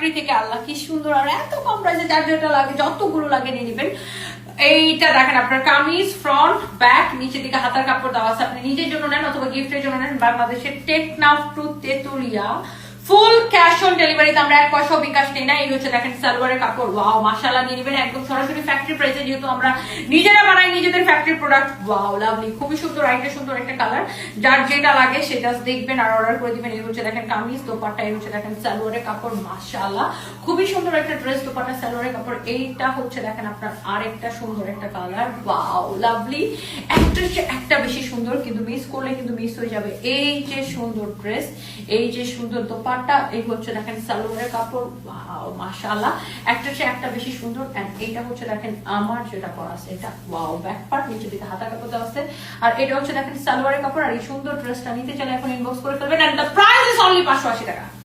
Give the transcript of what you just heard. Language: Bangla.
ফ্যাক্টরি থেকে আল্লাহ কি সুন্দর আর এত কম প্রাইসে যার লাগে, যতগুলো লাগে নিয়ে নেবেন। এইটা দেখেন আপনার কামিজ ফ্রন্ট ব্যাক নিচের দিকে হাতার কাপড় দেওয়া আছে। আপনি নিজের জন্য নেন অথবা গিফটের জন্য নেন। বাংলাদেশের Teknaf to Tetulia full cash on ডেলিভারিতে আমরা এক পয়সাও বিকাশ নেই না, এই হচ্ছে দেখেন সালোয়ারের কাপড়। ওয়াও মাশাআল্লাহ নিয়ে নেবেন একদম সরাসরি ফ্যাক্টরি প্রাইসে যেহেতু আমরা নিজেরা বানাই নিজেদের ফ্যাক্টরি প্রোডাক্ট ওয়াও লাভলি খুবই সুন্দর একটা সুন্দর একটা কালার যার যেটা লাগে সেটা দেখবেন আর অর্ডার করে দিবেন। এই হচ্ছে দেখেন কামিজ, দোপাট্টা, এই হচ্ছে দেখেন সালোয়ারের কাপড়, মাশাআল্লাহ। খুবই সুন্দর একটা ড্রেস দোপাট্টা, সালোয়ারের কাপড়। এইটা হচ্ছে দেখেন আপনার আরেকটা সুন্দর একটা কালার ওয়াও লাভলি একটা একটা বেশি সুন্দর, কিন্তু মিস করলে কিন্তু মিস হয়ে যাবে। এই যে সুন্দর ড্রেস এই যে সুন্দর দোপাট্টা, এই হচ্ছে দেখেন সালোয়ারের কাপড়, ওয়াও, মাশাআল্লাহ। একটা সে একটা বেশি সুন্দর এন্ড এইটা হচ্ছে দেখেন আমার যেটা করা আছে, এটা, ওয়াও ব্যাক পার্ট নিচে দিকে হাতা কাপড় আছে। আর এটা হচ্ছে দেখেন সালোয়ারের কাপড়, আর এই সুন্দর ড্রেসটা নিতে চাইলে এখন ইনবক্স করে ফেলবেন and the price is only 580 টাকা।